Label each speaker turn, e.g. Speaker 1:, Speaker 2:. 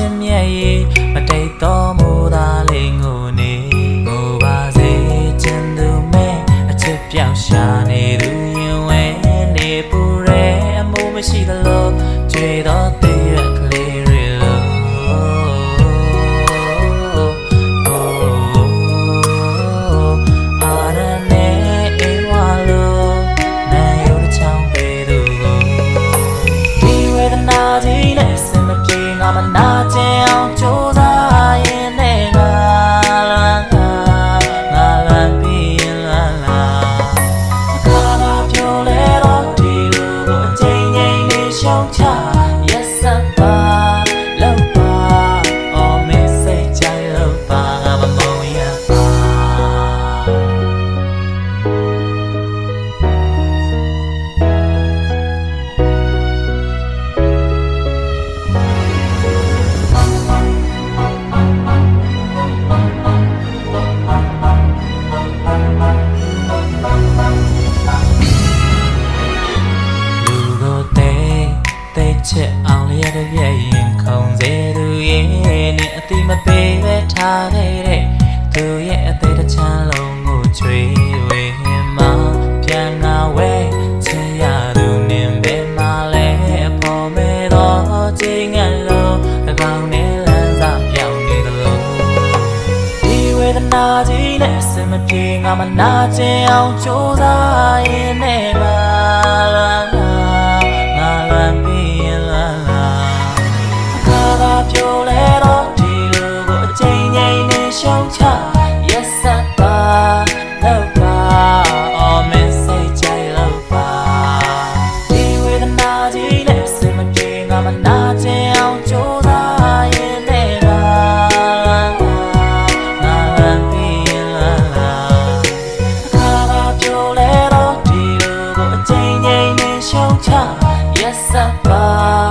Speaker 1: ချင်းမြဲရေမတိတ်တော်မူသာလေးငိုနေငိုပါစေချင်သူမဲအချစ်ပြောင်ရှာနေသူရင်ဝဲနေပူရဲအမှုမရှိသ မနာကျင်အောင်ကြိုးစား ချက်အောင်လျက်တပြည့်ရင်ခုံစေသူရဲ့နဲ့အတိမပေးပဲထားခဲ့တဲ့သူရဲ့အသေးတစ်ချမ်းလုံးကိုချွေဝေမှပြန်လာဝဲချင်ရသူနင်ပဲမလဲအဖို့မဲတော့ချိန်ငန်လို့အကောင်နဲ့လမ်းစာပြောင်းနေသလိုဒီဝေဒနာကြီးနဲ့အစမပြေငါမနာချင်အောင်ကြိုးစားရင်နဲ့ပါလား cha, yes, above.